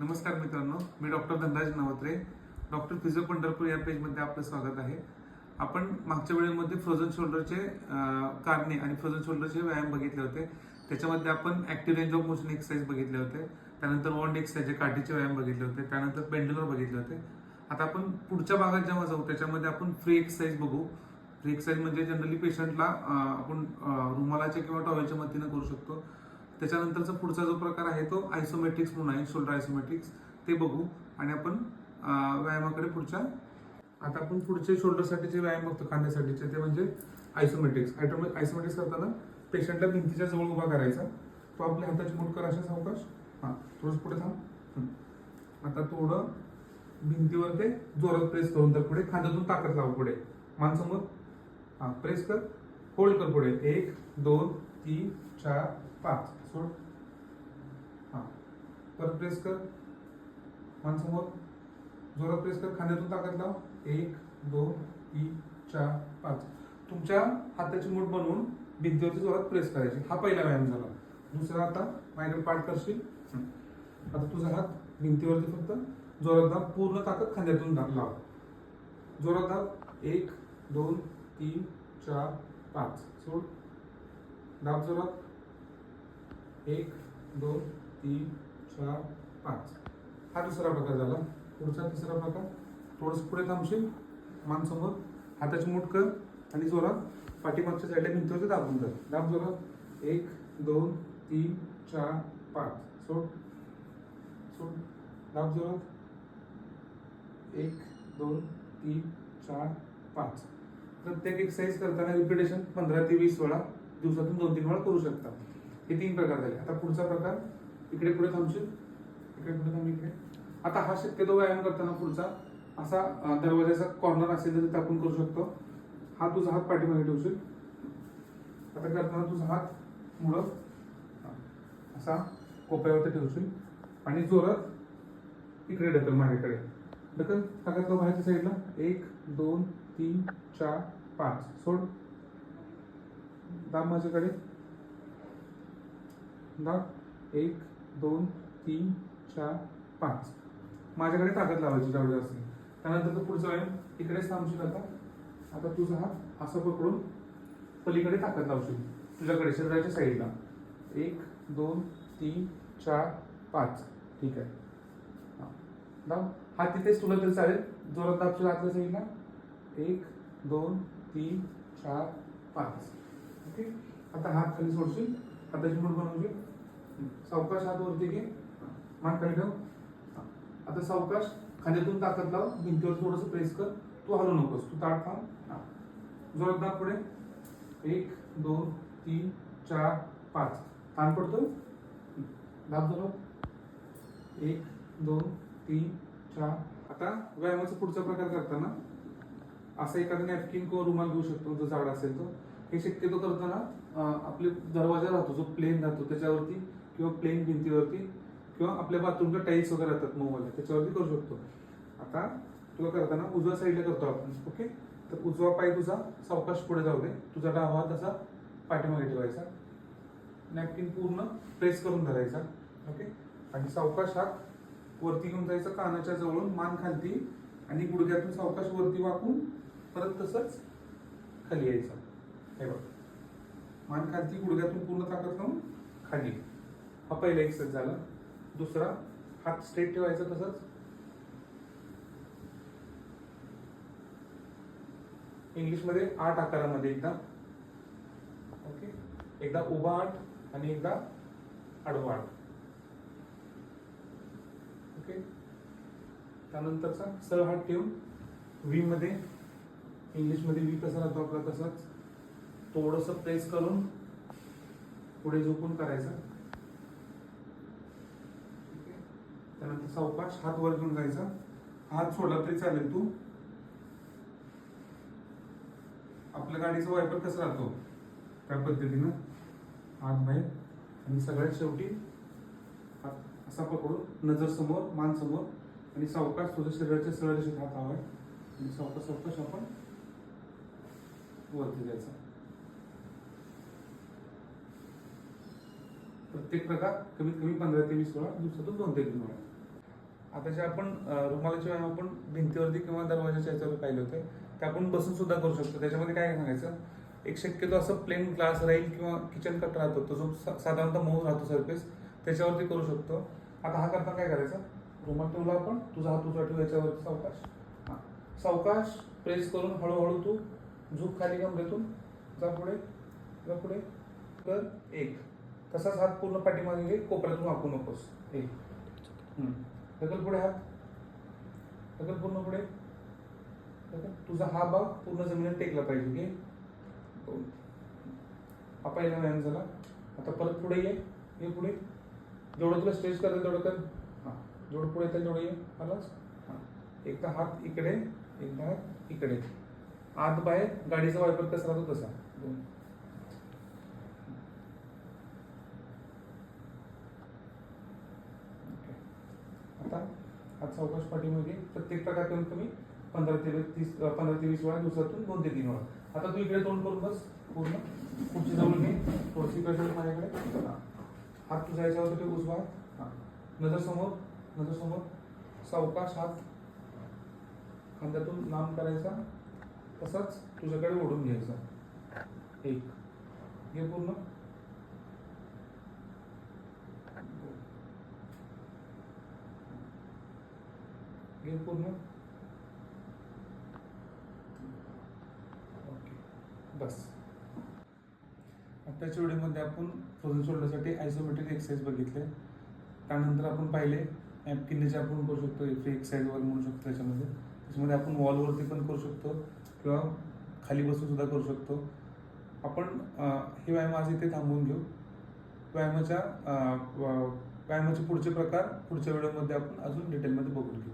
नमस्कार मित्रांनो मी doctor Dhanraj Navatre. Doctor physio Pandharpur या पेजमध्ये आपलं स्वागत आहे. आपण मागच्या वेळेमध्ये फ्रोझन शोल्डरचे कारणे आणि फ्रोझन शोल्डरचे व्यायाम बघितले होते. त्याच्यामध्ये आपण active range of motion exercise बघितले होते. त्यानंतर वॉन्ड एक्सरसाइज काठीचे व्यायाम बघितले होते. त्यानंतर पेंडलर बघितले होते. आता आपण पुढच्या भागात जेव्हा जाऊ त्याच्यामध्ये आपण फ्री एक्सरसाइज बघू. फ्री एक्सरसाइज म्हणजे जनरली पेशंटला आपण रुमालाच्या किंवा टॉवेलच्या मदतीनं करू शकतो. त्याच्यानंतरचा पुढचा जो प्रकार आहे तो आयसोमेट्रिक्स म्हणून आहे शोल्डर आयसोमेट्रिक्स ते बघू आणि आपण व्यायामाकडे पुढच्या आता आपण पुढचे शोल्डरसाठीचे व्यायाम बघतो खांद्यासाठीचे. ते म्हणजे आयसोमेट्रिक्स आयसोमेट्रिक्स करताना पेशंटला भिंतीच्या जवळ उभा करायचा. तो आपल्या हाताची मुठ कर अशा सावकाश हां थोडंसं पुढे थांब. आता थोडं भिंतीवर ते जोरात प्रेस करून तर पुढे खांद्यातून ताकद लाव पुढे. मानसमोर हां प्रेस कर. होल्ड कर पुढे. एक दोन तीन चार पाच. सोड. हां. परत प्रेस कर. मानसमोर जोरात प्रेस कर. खांद्यातून ताकद लाव. एक दोन तीन चार पाच. तुमच्या हाताची मूठ बनवून भिंतीवरती जोरात प्रेस करायची. हा पहिला व्यायाम झाला. दुसरा आता माझ्याकडे पाठ करशील. आता तुझा हात भिंतीवरती फक्त जोरात दाब. पूर्ण ताकद खांद्यातून लाव. जोरात दाब. एक दोन तीन चार पाच. सोड. दाब जोरात. एक दोन तीन चार पाच. हा दुसरा प्रकार झाला. पुढचा तिसरा प्रकार. थोडंसं पुढे थांबशील. मानसमोर हाताची मूठ कर आणि जोरात. पाठीमागच्या साईडला भिंतीवरती दाबून कर दाब जोरात. एक दोन तीन चार पाच. सोड. सोड. दाब जोरात. एक दोन तीन चार पाच. प्रत्येक एक्सरसाइज करताना रिपिटेशन पंधरा ते वीस वेळा दिवसातून दोन तीन वेळा करू शकता. हे तीन प्रकार झाले. आता पुढचा प्रकार इकडे पुढे थांबशील? इकडे पुढे थांब इकडे. आता हा शक्यतो व्यायाम करताना पुढचा असा दरवाजाचा कॉर्नर असेल तर तिथे आपण करू शकतो. हा तुझा हात पाठीमागे ठेवशील. आता करताना तुझा हात मुळं असा कोपऱ्यावरती ठेवशील. आणि जोरात इकडे ढकल माझ्याकडे ढकल टाकत बाहेरच्या साईडला एक दोन तीन चार पाच. सोड. दाब माझ्याकडे. दाब. एक दोन तीन चार पाच. माझ्याकडे ताकद लावायची जेवढी जास्त त्यानंतर तो पुढचा व्यायाम इकडेच थांबशील आता आता तुझा हात असं पकडून पलीकडे ताकद लावशील. तुझ्याकडे शरीराच्या साईडला. एक दोन तीन चार पाच. ठीक आहे. हां. दाब. हा तिथेच तुला तरी चालेल. जोरात दाबशील आतल्या साईडला. एक दोन तीन चार पाच ओके? आता हात खाली सोडशील. हाताची मूठ बनवशील सावकाश हात वरती घे. मान खाली ठेव. आता सावकाश खांद्यातून ताकद लाव. भिंतीवर थोडंसं प्रेस कर. तू हलू नकोस. तू ताट थांब. जो एकदा पुढे. एक दोन तीन चार पाच. ताण पडतो दाब धरो एक दोन तीन चार. आता व्यायामाचा पुढचा प्रकार करताना असा एखादा नॅपकिन किंवा रुमाल घेऊ शकतो जो जाड असेल तो. हे शक्यतो करताना आपले दरवाजा राहतो जो प्लेन राहतो त्याच्यावरती किंवा प्लेन भिंतीवरती किंवा आपल्या बाथरूमच्या टाईल्स वगैरे राहतात मोबाईल त्याच्यावरती करू शकतो. आता तुला करताना उजव्या साईडला करतो आपण ओके तर उजवा पाय तुझा सावकाश पुढे जाऊ दे. तुझा डावा हात असा पाठीमागे ठेवायचा. नॅपकिन पूर्ण प्रेस करून धरायचा ओके आणि सावकाश हात वरती घेऊन जायचा कानाच्या जवळून मान खालती आणि गुडघ्यातून सावकाश वरती वाकून परत तसंच खाली यायचं. हे बघ. मान खालती गुडघ्यातून पूर्ण ताकद लावून खाली. हा पहिला एक्सरसाइज झाला. दुसरा हात स्ट्रेट ठेवायचा तसंच. इंग्लिशमध्ये आठ आकारामध्ये एकदा. ओके एकदा उभा आठ आणि एकदा आडवा आठ. ओके त्यानंतरचा सरळ हात ठेवून व्ही मध्ये इंग्लिशमध्ये व्ही कसा राहतो आपला तसाच थोडस प्रेस करून पुढे झोपून करायचा. त्यानंतर सावकाश हात वर घेऊन जायचा. हात सोडला तरी चालेल तू. आपल्या गाडीचा वायपर कसा राहतो? त्या पद्धतीनं. हात बाहेर. आणि सगळ्यात शेवटी असा पकडून नजर समोर मान समोर. आणि सावकाश तुझ्या शरीराच्या सरळ हात हवाय आणि सावकाश सावकाश आपण वरती द्यायचा. प्रत्येक प्रकार कमीत कमी पंधरा ते वीस वेळा दिवसातून दोन ते तीन वेळा. आता जे आपण रुमालाच्या व्यायाम आपण भिंतीवरती किंवा दरवाजाच्या याच्यावर पाहिले होते ते आपण बसून सुद्धा करू शकतो. त्याच्यामध्ये काय सांगायचं? एक शक्यतो असं प्लेन ग्लास राहील किंवा किचन कट राहतो. तो जो साधारणतः मऊ राहतो सरफेस त्याच्यावरती करू शकतो. आता हा करताना काय करायचं? रुमाल ठेवला आपण तुझा हात उजवा ठेवू याच्यावरती सावकाश. हां. सावकाश प्रेस करून हळूहळू तू झूप खाली कमरेतून जा पुढे जा पुढे. तर एक. तसाच हात पूर्ण पाठीमागे घे कोपऱ्यातून वाकू नकोस. एक. ढकल पुढे हात. ढकल पूर्ण पुढे. तुझा हा भाग पूर्ण जमिनीत टेकला पाहिजे घे. हा पहिला व्यायाम झाला. आता परत पुढे ये. ये पुढे. जेवढं तुला स्ट्रेच करता तेवढं कर. हां. जेवढं पुढे येतं तेवढं ये. आलास? हां. एकदा हात इकडे एकदा हात इकडे. आत बाहेर गाडीचा वायपर कसा राहतो तसा. दोन आता आज सावकाश पाठीमध्ये प्रत्येक प्रकार करून तुम्ही पंधरा ते तीस पंधरा ते वीस वेळा दिवसातून दोन ते तीन वेळा. आता तू इकडे तोंड करून बस पूर्ण. पुढची जवळ घे. थोडीशी इकडे माझ्याकडे. हात तुझ्या याच्यावर ठेव उजवा हां. नजर समोर नजर समोर. सावकाश हात खांद्यातून लांब करायचा. तसाच तुझ्याकडे ओढून घ्यायचा. एक. घे पूर्ण. घे पूर्ण. ओके. बस. आत्ताच्या व्हिडिओमध्ये आपण फ्रोझन सोडण्यासाठी आयसोमेट्रिक एक्सरसाइज बघितले. त्यानंतर आपण पाहिले ॲपकिनीचे आपण करू शकतो फ्री एक्सरसाइज वगैरे म्हणू शकतो त्याच्यामध्ये. त्याच्यामध्ये आपण वॉलवरती पण करू शकतो किंवा खाली बसून सुद्धा करू शकतो. आपण हे व्यायाम आज इथे थांबवून घेऊ. व्यायामाच्या व्यायामाचे पुढचे प्रकार पुढच्या व्हिडिओमध्ये आपण अजून डिटेलमध्ये बघून घेऊ.